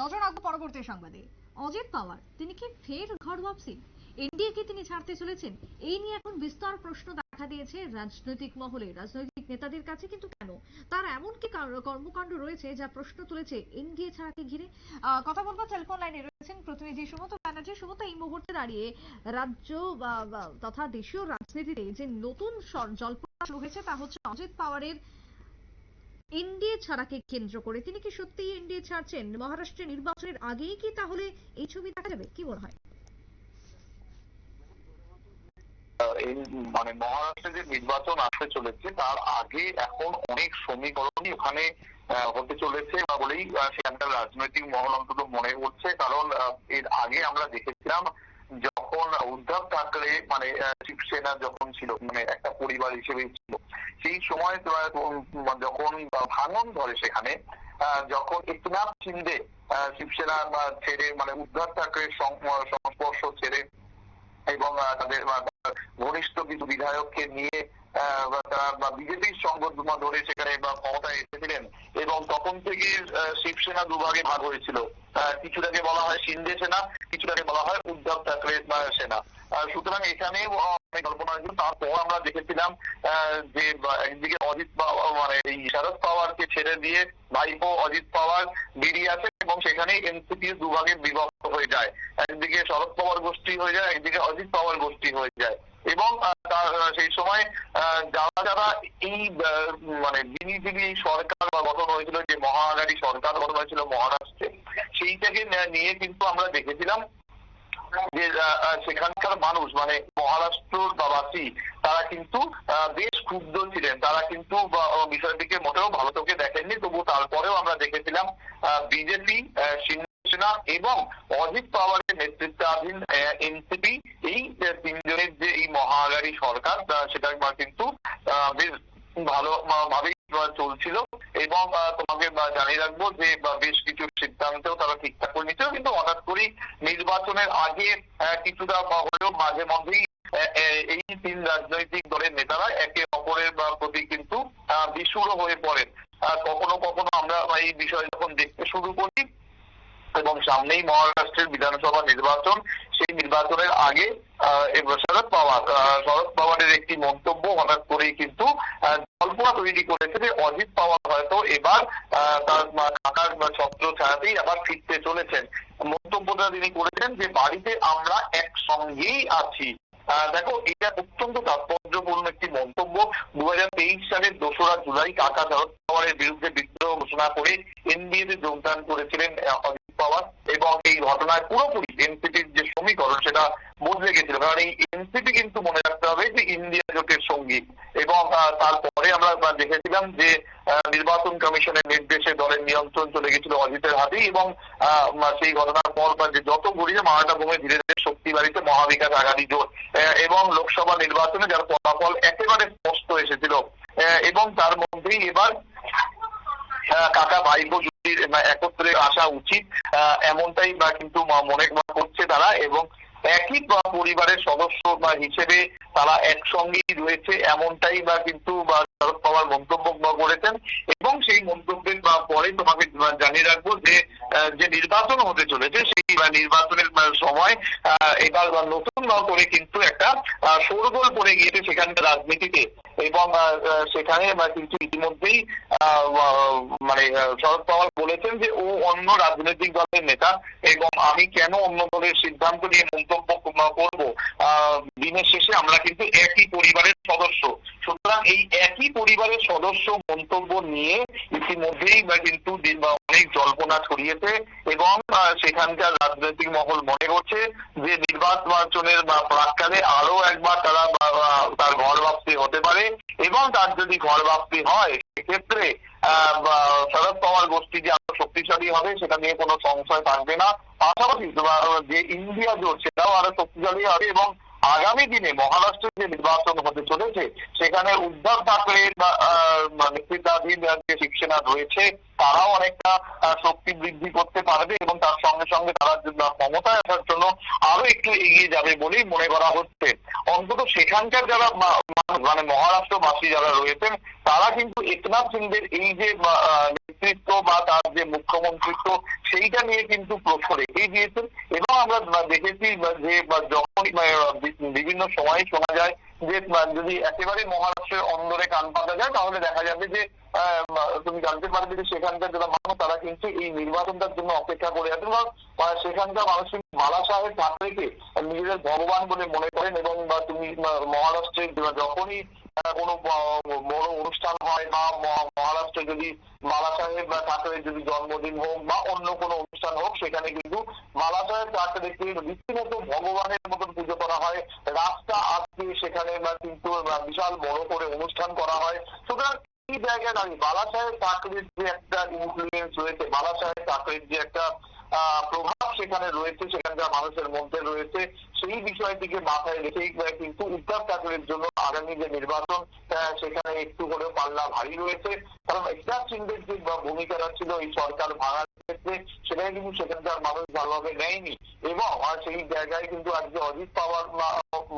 নজর রাখব পরবর্তী সংবাদে। অজিত পাওয়ার, তিনি কি ফের ঘর ওয়াপসি এনডিএ কে তিনি ছাড়তে চলেছেন? এই নিয়ে এখন বিস্তর প্রশ্ন দেখা দিয়েছে রাজনৈতিক মহলে। রাজনৈতিক নেতাদের কাছে কিন্তু কেন? তার এমন কি কর্মকাণ্ড রয়েছে যা প্রশ্ন তুলেছে এনডিএ ছাড়াকে ঘিরে? কথা বলব টেলিফোন লাইনে রয়েছেন প্রতিনিধি সুমত ব্যানার্জি। সুমত এই মুহূর্তে দাঁড়িয়ে রাজ্য তথা দেশীয় রাজনীতিতে যে নতুন জল্পনা শুরু হয়েছে তা হচ্ছে অজিত পাওয়ারের এনডিএ ছাড়াকে কেন্দ্র করে। তিনি কি সত্যিই এনডিএ ছাড়ছেন? মহারাষ্ট্রের নির্বাচনের আগেই কি তাহলে এই ছবি দেখা যাবে? কি মনে হয়? মানে মহারাষ্ট্রে যে নির্বাচন আসতে চলেছে, তার আগে এখন অনেক সমীকরণই ওখানে হতে চলেছে বা বলেই সেখানকার রাজনৈতিক মহল অন্তত মনে করছে। কারণ এর আগে আমরা দেখেছিলাম যখন উদ্ধব ঠাকরে মানে শিবসেনা যখন ছিল মানে একটা পরিবার হিসেবেই ছিল, সেই সময় যখন ভাঙন ধরে সেখানে যখন একনাথ সিন্ধে শিবসেনা ছেড়ে মানে উদ্ধব ঠাকরের সংস্পর্শ ছেড়ে এবং তাদের ঘনিষ্ঠ কিছু বিধায়ককে নিয়ে আহ, বা তারা বিজেপির সঙ্গ ধরে সেখানে বা ক্ষমতায় এসেছিলেন এবং তখন থেকে শিবসেনা দুভাগে ভাগ হয়েছিল। কিছুটাকে বলা হয় সিন্ধে সেনা কিছুটাকে বলা হয় উদ্ধব ঠাকরে সেনা। সুতরাং এখানে অনেক কল্পনা হয়েছিল তারপর আমরা দেখেছিলাম যে একদিকে অজিত মানে এই শরদ পাওয়ারকে ছেড়ে দিয়ে ভাইপো অজিত পাওয়ার বেরিয়ে এবং সেখানে এনসিপি দুভাগে বিভক্ত হয়ে যায়। একদিকে শরদ পাওয়ার গোষ্ঠী হয়ে যায়, একদিকে অজিত পাওয়ার গোষ্ঠী হয়ে যায়। এবং সেই সময় যারা যারা এই মানে বিনিয়োগী সরকার গঠন হয়েছিল, যে মহাগাড়ি সরকার গঠন হয়েছিল মহারাষ্ট্রে সেইটাকে নিয়ে কিন্তু আমরা দেখেছিলাম যে সেখানকার মানুষ মানে মহারাষ্ট্র বা বাসী তারা কিন্তু বেশ ক্ষুব্ধ ছিলেন। তারা কিন্তু বিষয়টিকে মোটেও ভালো চোখে দেখেননি। তবু তারপরেও আমরা দেখেছিলাম বিজেপি শিবসেনা এবং অজিত পাওয়ারের নেতৃত্বাধীন এনসিপি, এই তিনজনের যে এই মহাগারী সরকার সেটা কিন্তু বেশ ভালো ভাবেই চলছিল এবং জানিয়ে রাখব যে বেশ কিছু সিদ্ধান্তেও তারা ঠিকঠাক করে নিচ্ছিল কিন্তু হঠাৎ করেই নির্বাচনের আগে কিছুটা হলেও মাঝে মধ্যেই এই তিন রাজনৈতিক দলের নেতারা একে অপরের প্রতি কিন্তু বিশুর হয়ে পড়েন। কখনো কখনো আমরা এই বিষয় যখন দেখতে শুরু করি, এবং সামনেই মহারাষ্ট্রের বিধানসভা নির্বাচন, সেই নির্বাচনের আগে শরদ পাওয়ার শরদ পাওয়ারের একটি মন্তব্য হঠাৎ করেই কিন্তু আহ, তৈরি করেছে যে অজিত পাওয়ার হয়তো এবার তার কাকার ছত্র ছাড়াতেই আবার ফিরতে চলেছেন। মন্তব্যটা তিনি করেছেন যে বাড়িতে আমরা একসঙ্গেই আছি। দেখো এটা অত্যন্ত তাৎপর্যপূর্ণ একটি মন্তব্য। দু হাজার তেইশ সালের দোসরা জুলাই কাকা শরদ পাওয়ারের বিরুদ্ধে বিদ্রোহ ঘোষণা করে এনডিএ তে যোগদান করেছিলেন অজিত পাওয়ার। এবং এই ঘটনায় পুরোপুরি এনসিপির যে সমীকরণ সেটা বদলে গেছিল। কারণ এই এনসিপি কিন্তু মনে রাখতে হবে যে ইন্ডিয়া জোটের সঙ্গী। এবং তারপরে আমরা দেখেছিলাম যে নির্বাচন কমিশনের নির্দেশে দলের নিয়ন্ত্রণ চলে গেছিল অজিতের হাতেই এবং সেই ঘটনার পর যে যত গড়িয়ে মারাটা ভূমে ধীরে ধীরে শক্তি বাড়িতে মহাবিকাশ আঘাড়ি জোট। এবং লোকসভা নির্বাচনে যার ফলাফল একেবারে স্পষ্ট এসেছিল। এবং তার মধ্যেই এবার কাকা ভাইপো একত্রে আসা উচিত। এমনটাই বা কিন্তু মনে করছে তারা এবং একই পরিবারের সদস্য বা হিসেবে তারা একসঙ্গেই রয়েছে, এমনটাই বা কিন্তু বা শরদ পাওয়ার মন্তব্য করেছেন। এবং সেই মন্তব্যের বা পরে তোমাকে জানিয়ে রাখব যে যে নির্বাচন হতে চলেছে, সেই নির্বাচনের সময় এবার নতুন করে কিন্তু একটা শোরগোল পড়ে গিয়েছে সেখানকার রাজনীতিতে। এবং সেখানে বা কিন্তু ইতিমধ্যেই মানে শরদ পাওয়ার বলেছেন যে ও অন্য রাজনৈতিক দলের নেতা এবং আমি কেন অন্য দলের সিদ্ধান্ত নিয়ে মন্তব্য করব? দিনের শেষে আমরা কিন্তু একই পরিবারের সদস্য। সুতরাং এই একই পরিবারের সদস্য মন্তব্য নিয়ে ইতিমধ্যেই কিন্তু অনেক জল্পনা ছড়িয়েছে এবং সেখানকার রাজনৈতিক মহল মনে করছে যে নির্বাচনের প্রাককালে আরও একবার তারা তার ঘর হতে পারে। এবং তার যদি ঘর বাপ্তি হয়, সেক্ষেত্রে শরদ পাওয়ার গোষ্ঠী যে আরও শক্তিশালী হবে, সেটা নিয়ে কোনো সংশয় থাকবে না। পাশাপাশি যে ইন্ডিয়া জোট, সেটাও আরও শক্তিশালী হবে এবং আগামী দিনে মহারাষ্ট্রে যে নির্বাচন হতে চলেছে সেখানে উদ্ধব আহ, নেতৃত্বাধীন যে শিবসেনা রয়েছে তারাও অনেকটা শক্তি বৃদ্ধি করতে পারবে এবং তার সঙ্গে সঙ্গে তারা ক্ষমতায় আসার জন্য আরও একটু এগিয়ে যাবে বলেই মনে করা হচ্ছে। অন্তত সেখানকার যারা মানে মহারাষ্ট্রবাসী যারা রয়েছেন তারা কিন্তু একনাথ সিংহের এই যে নেতৃত্ব বা তার যে সেইটা নিয়ে কিন্তু প্রশ্ন রেখেই দিয়েছেন। এবং আমরা দেখেছি যে বা যখনই বিভিন্ন সময় শোনা যায় যে যদি একেবারে মহারাষ্ট্রের অন্দরে কান পাতা যায় তাহলে দেখা যাবে যে তুমি জানতে পারবে যে সেখানকার যারা মানুষ তারা কিন্তু এই নির্বাচনটার জন্য অপেক্ষা করে আছেন বা সেখানকার মানুষ বালা সাহেব ঠাকরেকে নিজেদের ভগবান বলে মনে করেন এবং বা তুমি আহ, মহারাষ্ট্রে যখনই কোনো বড় অনুষ্ঠান হয় বা যদি মালা সাহেব বা ঠাকুরের যদি জন্মদিন হোক বা অন্য কোনো অনুষ্ঠান হোক, সেখানে কিন্তু মালা সাহেব কিন্তু রীতিমতো ভগবানের মতন পুজো করা হয়। রাস্তা আজকে সেখানে বা কিন্তু বিশাল বড় করে অনুষ্ঠান করা হয়। সুতরাং এই জায়গায় দাঁড়িয়ে বালা সাহেব চাকরির যে একটা ইনফ্লুয়েন্স রয়েছে বালা সাহেব ঠাকুরের যে একটা প্রভাব সেখানে রয়েছে, সেখানকার মানুষের মধ্যে রয়েছে। সেই বিষয়টিকে মাথায় রেখেই কিন্তু উদ্ধব ঠাকুরের জন্য আগামী যে নির্বাচন সেখানে একটু হলেও পাল্লা ভারী রয়েছে। কারণ একনাথ সিংহের যে ভূমিকাটা ছিল এই সরকার ভাঙার ক্ষেত্রে, সেটাই কিন্তু সেখানকার মানুষ ভালোভাবে নেয়নি। এবং আর সেই জায়গায় কিন্তু আজকে অজিত পাওয়ার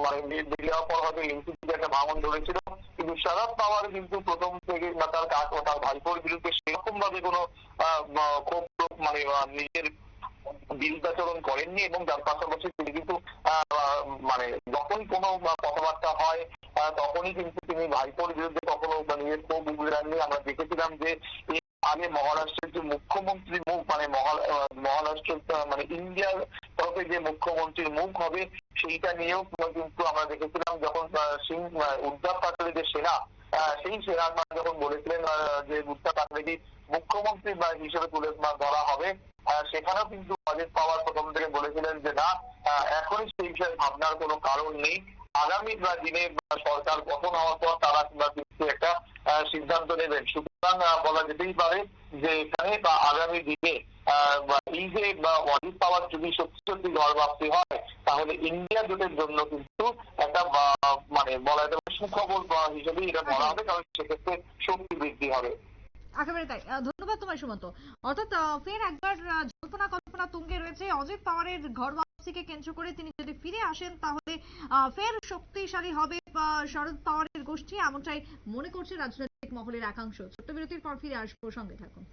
মানে বেরিয়ে পর হয়তো এনসিপি একটা ভাঙন ধরেছিল। কিন্তু শরদ পাওয়ার কিন্তু প্রথম থেকে তার কাজ তার ভাইপোর বিরুদ্ধে সেরকম ভাবে কোনো ক্ষোভ মানে নিজের বিরুদ্ধাচরণ করেননি এবং তার পাশাপাশি তিনি কিন্তু মানে যখন কোনো কথাবার্তা হয় তখনই কিন্তু তিনি ভাইপোর বিরুদ্ধে কখনো নিজের ক্ষোভ উগড়াননি আমরা দেখেছিলাম যে আগে মহারাষ্ট্রের যে মুখ্যমন্ত্রী মুখ মানে মহা- মহারাষ্ট্র মানে ইন্ডিয়ার তরফে যে মুখ্যমন্ত্রীর মুখ হবে, সেইটা নিয়েও কিন্তু আমরা দেখেছিলাম যখন সিং উদ্ধব ঠাকরে যে সেনা সেই সেনা যখন বলেছিলেন যে উদ্ধব ঠাকরেকে মুখ্যমন্ত্রী হিসেবে তুলে ধরা হবে সেখানেও কিন্তু অজিত পাওয়ার প্রথম থেকে বলেছিলেন যে, না এখনই সেই বিষয়ে ভাবনার কোনো কারণ নেই। আগামী দিনে সরকার গঠন হওয়ার পর তারা কিন্তু একটা সিদ্ধান্ত নেবেন। সুতরাং বলা যেতেই পারে যে, এখানে বা আগামী দিনে এই যে অজিত পাওয়ার যদি সত্যি সত্যি ঘরবাসী হয়, তাহলে ইন্ডিয়া জোটের জন্য কিন্তু একটা মানে বলা যেতে সুখবর হিসেবেই এটা বলা হবে, কারণ সেক্ষেত্রে শক্তি বৃদ্ধি হবে। একেবারে তাই। ধন্যবাদ তোমার সুমন্ত। অর্থাৎ ফের একবার জল্পনা কল্পনা তুঙ্গে রয়েছে। অজিত পাওয়ারের ঘর থেকে কেন্দ্র করে তিনি যদি ফিরে আসেন, তাহলে ফের শক্তিশালী হবে শরদ পাওয়ারের গোষ্ঠী। এমনটাই মনে করছে রাজনৈতিক মহলের একাংশ। ছোট্ট বিরতির পর ফিরে আসব। সঙ্গে থাকুন।